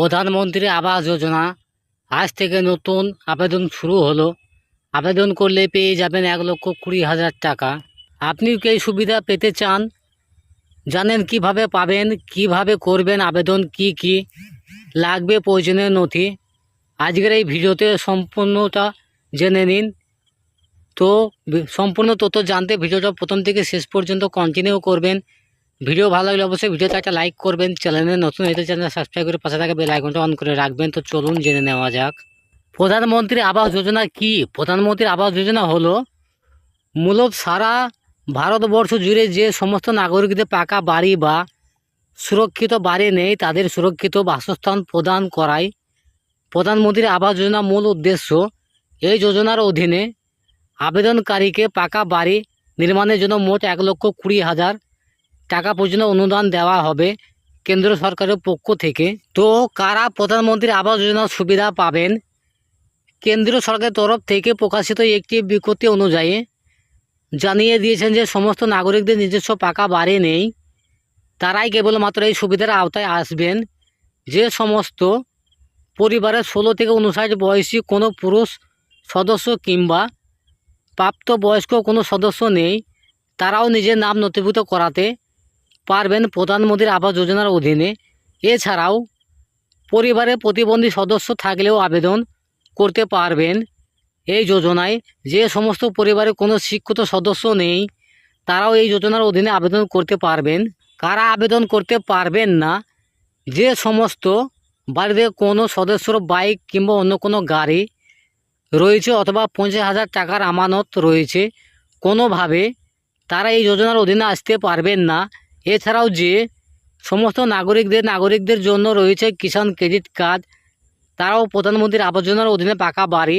প্রধানমন্ত্রী আবাস যোজনা। আজ থেকে নতুন আবেদন শুরু হলো। আবেদন করলে পেয়ে যাবেন এক লক্ষ কুড়ি হাজার টাকা। আপনি কি সুবিধা পেতে চান? জানেন কীভাবে পাবেন, কীভাবে করবেন, আবেদন কি কি লাগবে, প্রয়োজনীয় নথি। আজকের এই ভিডিওতে সম্পূর্ণটা জেনে নিন। তো, সম্পূর্ণ তথ্য জানতে ভিডিওটা প্রথম থেকে শেষ পর্যন্ত কন্টিনিউ করবেন। ভিডিও ভালো লাগলে অবশ্যই ভিডিওতে একটা লাইক করবেন চ্যানেলে নতুন হতে চ্যানেল সাবস্ক্রাইব করে পাশে থাকা বেল আইকনটা অন করে রাখবেন। তো চলুন জেনে নেওয়া যাক। প্রধানমন্ত্রী আবাস যোজনা কি? প্রধানমন্ত্রী আবাস যোজনা হলো, মূলত সারা ভারতবর্ষ জুড়ে যে সমস্ত নাগরিকদের পাকা বাড়ি বা সুরক্ষিত বাড়ি নেই, তাদের সুরক্ষিত বাসস্থান প্রদান করাই প্রধানমন্ত্রী আবাস যোজনা মূল উদ্দেশ্য। এই যোজনার অধীনে আবেদনকারীকে পাকা বাড়ি নির্মাণের জন্য মোট এক লক্ষ কুড়ি হাজার টাকা পর্যন্ত অনুদান দেওয়া হবে কেন্দ্র সরকারের পক্ষ থেকে। তো কারা প্রধানমন্ত্রী আবাস যোজনার সুবিধা পাবেন? কেন্দ্রীয় সরকারের তরফ থেকে প্রকাশিত একটি বিজ্ঞপ্তি অনুযায়ী জানিয়ে দিয়েছেন যে সমস্ত নাগরিকদের নিজস্ব পাকা বাড়ি নেই। তারাই কেবলমাত্র এই সুবিধার আওতায় আসবেন। যে সমস্ত পরিবারের ষোলো থেকে উনষাট বয়সী কোনো পুরুষ সদস্য কিংবা প্রাপ্তবয়স্ক কোনো সদস্য নেই, তারাও নিজের নাম নথিভুক্ত করাতে পারবেন প্রধানমন্ত্রীর আবাস যোজনার অধীনে। এছাড়াও পরিবারে প্রতিবন্ধী সদস্য থাকলেও আবেদন করতে পারবেন। এই যোজনায় যে সমস্ত পরিবারে কোনো শিক্ষিত সদস্য নেই, তারাও এই যোজনার অধীনে আবেদন করতে পারবেন। কারা আবেদন করতে পারবেন না, যে সমস্ত বাড়িতে কোনো সদস্যর বাইক কিংবা অন্য কোনো গাড়ি রয়েছে অথবা পঞ্চাশ হাজার টাকার আমানত রয়েছে, কোনোভাবে তারা এই যোজনার অধীনে আসতে পারবেন না। এছাড়াও যে সমস্ত নাগরিকদের নাগরিকদের জন্য রয়েছে কিষাণ ক্রেডিট কার্ড, তারাও প্রধানমন্ত্রীর আবাস যোজনার অধীনে পাকা বাড়ি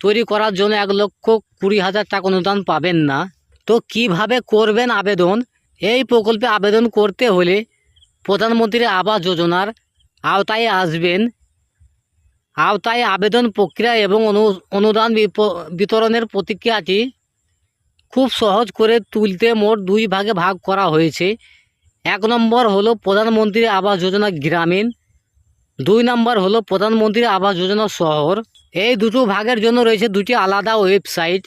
তৈরি করার জন্য এক লক্ষ কুড়ি হাজার টাকা অনুদান পাবেন না। তো কীভাবে করবেন আবেদন? এই প্রকল্পে আবেদন করতে হলে প্রধানমন্ত্রী আবাস যোজনার আওতায় আসবেন। আওতায় আবেদন প্রক্রিয়া এবং অনু, অনুদান বিতরণের প্রতিক্রিয়াটি খুব সহজ করে তুলতে মোট দুই ভাগে ভাগ করা হয়েছে। এক নম্বর হলো প্রধানমন্ত্রী আবাস যোজনা গ্রামীণ। দুই নম্বর হলো প্রধানমন্ত্রী আবাস যোজনা শহর। এই দুটো ভাগের জন্য রয়েছে দুটি আলাদা ওয়েবসাইট।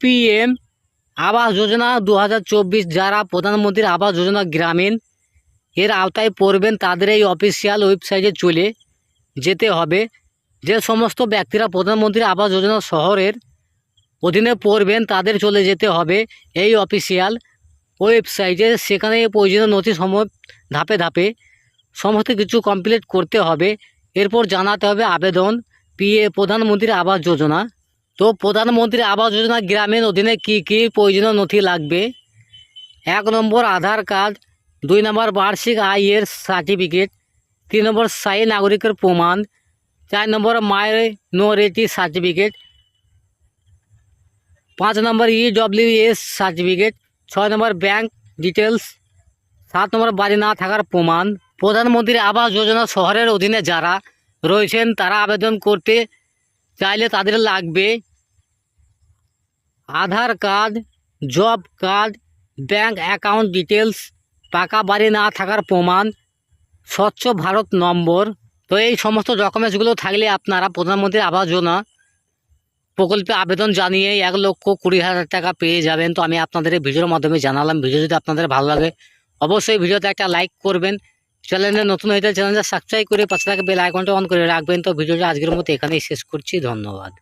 পিএম আবাস যোজনা দু হাজার চব্বিশ, যারা প্রধানমন্ত্রী আবাস যোজনা গ্রামীণ, এর আওতায় পড়বেন, তাদের এই অফিসিয়াল ওয়েবসাইটে চলে যেতে হবে। যে সমস্ত ব্যক্তিরা প্রধানমন্ত্রী আবাস যোজনা শহরের অধীনে পড়বেন, তাদের চলে যেতে হবে এই অফিসিয়াল ওয়েবসাইটে সেখানে প্রয়োজনীয় নথি সম ধাপে ধাপে সমস্ত কিছু কমপ্লিট করতে হবে। এরপর জানাতে হবে আবেদন পিএ প্রধানমন্ত্রী আবাস যোজনা। তো প্রধানমন্ত্রী আবাস যোজনা গ্রামের অধীনে কী কী প্রয়োজনীয় নথি লাগবে? এক নম্বর আধার কার্ড, দুই নম্বর বার্ষিক আয়ের সার্টিফিকেট তিন নম্বর স্থায়ী নাগরিকের প্রমাণ, চার নম্বর মাইনরিটি সার্টিফিকেট পাঁচ নম্বর ইডব্লিউএস সার্টিফিকেট ছয় নম্বর ব্যাংক ডিটেলস সাত নম্বর বাড়ি না থাকার প্রমাণ প্রধানমন্ত্রী আবাস যোজনা শহরের অধীনে যারা রয়েছেন, তারা আবেদন করতে চাইলে তাদের লাগবে Aadhaar card, job card, bank account details পাকা বাড়ি না থাকার প্রমাণ, স্বচ্ছ ভারত নম্বর। তো এই সমস্ত ডকুমেন্টসগুলো থাকলে আপনারা প্রধানমন্ত্রী আবাস যোজনা প্রকল্পে আবেদন জানিয়ে এক লক্ষ কুড়ি হাজার টাকা পেয়ে যাবেন। তো আমি আপনাদের ভিডিওর মাধ্যমে জানালাম। ভিডিও যদি আপনাদের ভালো লাগে, অবশ্যই ভিডিওতে একটা লাইক করবেন। চ্যানেলে নতুন হয়ে চ্যানেলটা সাবস্ক্রাইব করে পাশে থাকা বেল আইকনটা অন করে রাখবেন। তো ভিডিওটা আজকের মতো এখানেই শেষ করছি। ধন্যবাদ।